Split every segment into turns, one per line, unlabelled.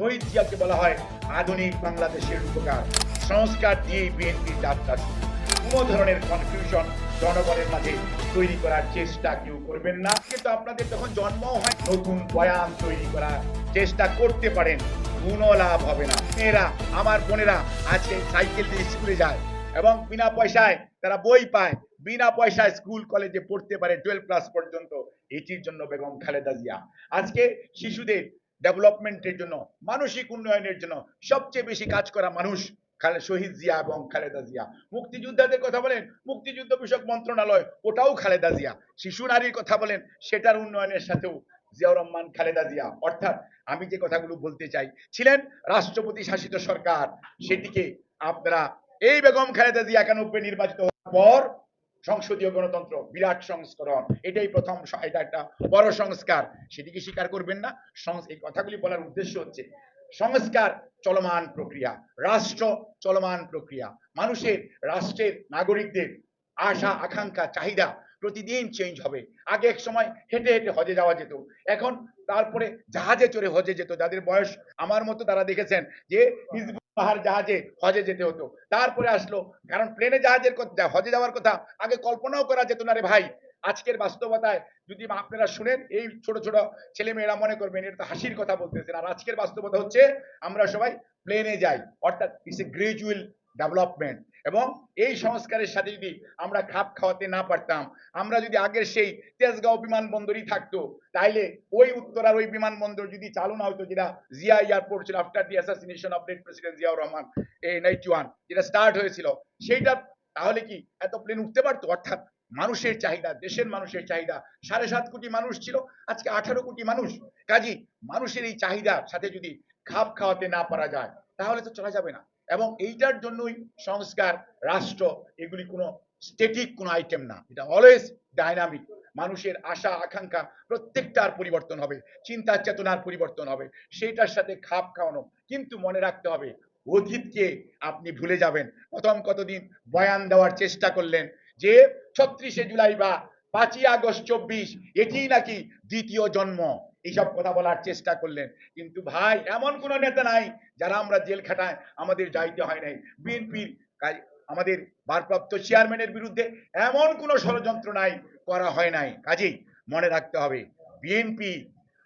শহীদ জিয়াকে বলা হয় আধুনিক বাংলাদেশের উপকার। সংস্কার দিয়ে বিএনপির যাত্রা শুরু। কোনো ধরনের কনফিউশন জনগণের মাঝে তৈরি করার চেষ্টা কেউ করবেন না। কিন্তু আপনাদের যখন জন্ম হয়, নতুন বয়ান তৈরি করার চেষ্টা করতে পারেন, কোনো লাভ হবে না। মেয়েরা, আমার বোনেরা, আজকে সাইকেল দিয়ে স্কুলে যায় এবং বিনা পয়সায় তারা বই পায়। বিনা পয়সায় স্কুল, কলেজে পড়তে পারে টুয়েলভ ক্লাস পর্যন্ত। এটির জন্য বেগম খালেদা জিয়া। আজকে শিশুদের ডেভেলপমেন্টের জন্য, মানসিক উন্নয়নের জন্য সবচেয়ে বেশি কাজ করা মানুষ শহীদ জিয়া এবং খালেদা জিয়া। মুক্তিযোদ্ধাদের কথা বলেন, মুক্তিযুদ্ধ বিষয়ক মন্ত্রণালয়, ওটাও খালেদা জিয়া। শিশু নারীর কথা বলেন, সেটার উন্নয়নের সাথেও জিয়াউর রহমান খালেদা জিয়া। অর্থাৎ আমি যে কথাগুলো বলতে চাই, ছিলেন রাষ্ট্রপতি শাসিত সরকার, সেটিকে আপনারা এই বেগম খালেদা জিয়া একানব্বই নির্বাচিত হওয়ার পর সংসদীয় গণতন্ত্র, বিরাট সংস্করণ, এটাই প্রথম এটা একটা বড় সংস্কার। সেটিকে স্বীকার করবেন না। এই কথাগুলি বলার উদ্দেশ্য হচ্ছে, সংস্কার চলমান প্রক্রিয়া, রাষ্ট্র চলমান প্রক্রিয়া। মানুষের, রাষ্ট্রের নাগরিকদের আশা, আকাঙ্ক্ষা, চাহিদা প্রতিদিন চেঞ্জ হবে। আগে এক সময় হেঁটে হেঁটে হজে যাওয়া যেত। এখন তারপরে জাহাজে চড়ে হজে যেত। যাদের বয়স আমার মতো তারা দেখেছেন যে হিজবুল পাহাড় জাহাজে হজে যেতে হতো। তারপরে আসলো, কারণ প্লেনে জাহাজের হজে যাওয়ার কথা, আগে কল্পনাও করা যেত না রে ভাই। আজকের বাস্তবতায় যদি আপনারা শুনেন, এই ছোট ছোট ছেলে মেয়েরা মনে করবেন এটা হাসির কথা বলতেছেন। আর আজকের বাস্তবতা হচ্ছে, আমরা সবাই প্লেনে যাই। অর্থাৎ ইটস এ গ্রাজুয়াল ডেভেলপমেন্ট এবং এই সংস্কারের সাথে যদি আমরা খাপ খাওয়াতে না পারতাম, আমরা যদি আগের সেই তেজগাঁও বিমানবন্দরই থাকতো, তাইলে ওই উত্তরার ওই বিমানবন্দর যদি চালু না হতো, যেটা জিয়া এয়ারপোর্ট ছিল after the assassination of late president Ziaur Rahman, এই নাইনটি ওয়ান, যেটা স্টার্ট হয়েছিল, সেইটা তাহলে কি এত প্লেন উঠতে পারতো? অর্থাৎ মানুষের চাহিদা, দেশের মানুষের চাহিদা, সাড়ে সাত কোটি মানুষ ছিল, আজকে আঠারো কোটি মানুষ। কাজী মানুষের এই চাহিদার সাথে যদি খাপ খাওয়াতে না পারা যায়, তাহলে তো চলা যাবে না। এবং এইটার জন্যই সংস্কার, রাষ্ট্র এগুলি কোনো স্টেটিক কোনো আইটেম না। এটা অলওয়েজ ডাইনামিক মানুষের আশা, আকাঙ্ক্ষা প্রত্যেকটার পরিবর্তন হবে। চিন্তা, চেতনার পরিবর্তন হবে। সেইটার সাথে খাপ খাওয়ানো। কিন্তু মনে রাখতে হবে, অতীতকে আপনি ভুলে যাবেন। প্রথম কতদিন বয়ান দেওয়ার চেষ্টা করলেন যে ছত্রিশে জুলাই বা পাঁচই আগস্ট চব্বিশ এটি নাকি দ্বিতীয় জন্ম। এইসব কথা বলার চেষ্টা করলেন। কিন্তু ভাই, এমন কোন নেতা নাই যারা আমরা জেল খাটায় আমাদের যাইতে হয় নাই। বিএনপির আমাদের ভারপ্রাপ্ত চেয়ারম্যানের বিরুদ্ধে এমন কোনো ষড়যন্ত্র নাই, করা হয় নাই। কাজেই মনে রাখতে হবে, বিএনপি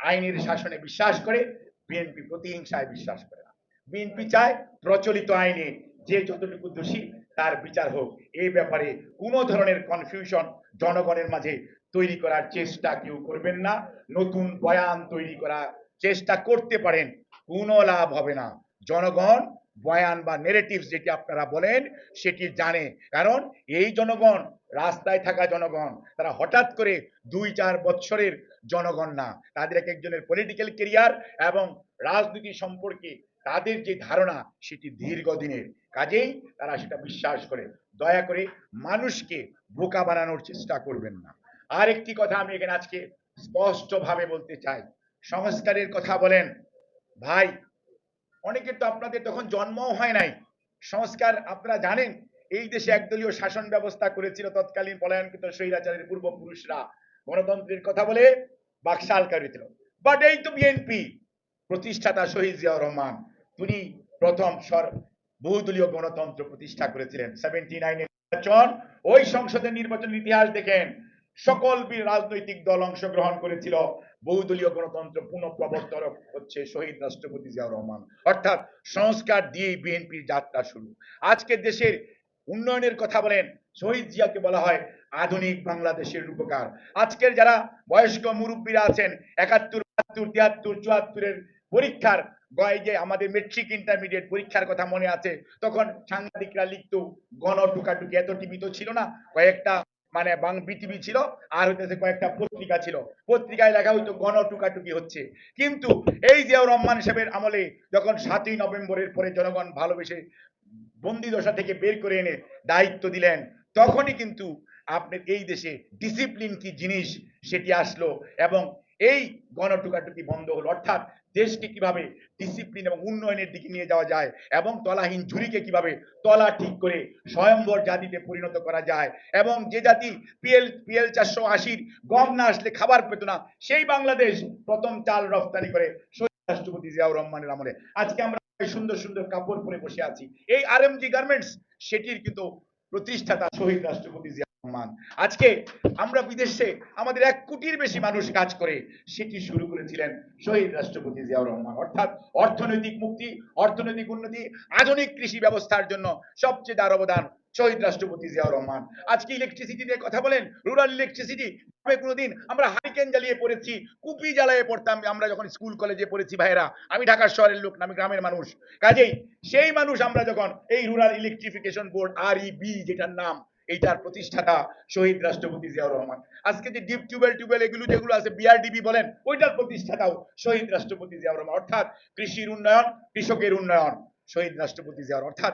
আইনের শাসনে বিশ্বাস করে, বিএনপি প্রতিহিংসায় বিশ্বাস করে না। বিএনপি চায় প্রচলিত আইনে যে যতটুকু দোষী তার বিচার হোক। এই ব্যাপারে কোনো ধরনের কনফিউশন জনগণের মাঝে তৈরি করার চেষ্টা কেউ করবেন না। নতুন বয়ান তৈরি করার চেষ্টা করতে পারেন, কোনো লাভ হবে না। জনগণ বয়ান বা নেরেটিভস যেটি আপনারা বলেন, সেটি জানে। কারণ এই জনগণ, রাস্তায় থাকা জনগণ, তারা হঠাৎ করে দুই চার বছরের জনগণ না। তাদের এক একজনের পলিটিক্যাল কেরিয়ার এবং রাজনীতি সম্পর্কে তাদের যে ধারণা, সেটি দীর্ঘদিনের। কাজেই তারা সেটা বিশ্বাস করে। দয়া করে মানুষকে বোকা বানানোর চেষ্টা করবেন না। আর একটি কথা আমি এখানে আজকে স্পষ্টভাবে বলতে চাই। সংস্কারের কথা বলেন। ভাই অনেকের তো আপনাদের তখন জন্মও হয় নাই। সংস্কার আপনারা জানেন, এই দেশে একদলীয় শাসন ব্যবস্থা করেছিল তৎকালীন পলায়নকৃত স্বৈরাচারের পূর্বপুরুষরা। গণতন্ত্রের কথা বলে বাকশাল করেছিল বাট এই তো বিএনপি প্রতিষ্ঠাতা শহীদ জিয়াউর রহমান। তিনি প্রথম সর বহুদলীয় গণতন্ত্র প্রতিষ্ঠা করেছিলেন। সেভেন্টি নাইনের নির্বাচন, ওই সংসদের নির্বাচনের ইতিহাস দেখেন। সকল রাজনৈতিক দল অংশগ্রহণ করেছিল। বহুদলীয় গণতন্ত্র পুনঃপ্রবর্তক হচ্ছে শহীদ রাষ্ট্রপতি জিয়াউর রহমান। অর্থাৎ সংস্কার দিয়েই বিএনপির যাত্রা শুরু। আজকের দেশের উন্নয়নের কথা বলেন, শহীদ জিয়াকে বলা হয় আধুনিক বাংলাদেশের রূপকার। আজকের যারা বয়স্ক মুরব্বীরা আছেন, একাত্তর, বাহাত্তর, তিয়াত্তর, চুয়াত্তরের পরীক্ষার গয় যে আমাদের মেট্রিক ইন্টারমিডিয়েট পরীক্ষার কথা মনে আছে, তখন সাংবাদিকরা লিখতো গণ টুকাটুকি এত টিভি তো ছিল না। কয়েকটা মানে বাং পৃথিবী ছিল, আর হইতেছে কয়েকটা পত্রিকা ছিল। পত্রিকায় লেখা হইতো গণ টুকাটুকি হচ্ছে। কিন্তু এই জিয়াউর রহমান সাহেবের আমলে যখন সাতই নভেম্বরের পরে জনগণ ভালোবেসে বন্দি দশা থেকে বের করে এনে দায়িত্ব দিলেন, তখনই কিন্তু আপনার এই দেশে ডিসিপ্লিন কি জিনিস সেটি আসলো এবং এই গণটুকাটুকি বন্ধ হলো। অর্থাৎ দেশকে কীভাবে ডিসিপ্লিন এবং উন্নয়নের দিকে নিয়ে যাওয়া যায় এবং তলাহীন ঝুড়িকে কীভাবে তলা ঠিক করে স্বয়ম্বর জাতিতে পরিণত করা যায় এবং যে জাতি পিএল পিএল চারশো আশির গম না আসলে খাবার পেত না, সেই বাংলাদেশ প্রথম চাল রফতানি করে রাষ্ট্রপতি জিয়াউর রহমানের আমলে। আজকে আমরা সুন্দর সুন্দর কাপড় পরে বসে আছি। এই আর এম জি গার্মেন্টস সেটির কিন্তু প্রতিষ্ঠাতা শহীদ রাষ্ট্রপতি জিয়া রহমান আজকে আমরা বিদেশে আমাদের এক কোটির বেশি মানুষ কাজ করে, সেটি শুরু করেছিলেন শহীদ রাষ্ট্রপতি জিয়াউর রহমান। অর্থাৎ অর্থনৈতিক মুক্তি, অর্থনৈতিক উন্নতি, আধুনিক কৃষি ব্যবস্থার জন্য সবচেয়ে তার অবদান শহীদ রাষ্ট্রপতি জিয়াউর রহমান। আজকে ইলেকট্রিসিটি নিয়ে কথা বলেন রুরাল ইলেকট্রিসিটি কোনোদিন আমরা হারিকেন জ্বালিয়ে পড়েছি, কুপি জ্বালিয়ে পড়তাম, আমরা যখন স্কুল কলেজে পড়েছি ভাইরা আমি ঢাকার শহরের লোক আমি গ্রামের মানুষ। কাজেই সেই মানুষ আমরা যখন এই rural electrification board R E B যেটার নাম এইটার প্রতিষ্ঠাতা শহীদ রাষ্ট্রপতি জিয়াউর রহমান। আজকে যে ডিপ টিউবওয়েল টিউবওয়েল এগুলো যেগুলো আছে বিআরডিবি বলেন, ওইটার প্রতিষ্ঠাতাও শহীদ রাষ্ট্রপতি জিয়াউর রহমান। অর্থাৎ কৃষির উন্নয়ন, কৃষকের উন্নয়ন, শহীদ রাষ্ট্রপতি জিয়াউর অর্থাৎ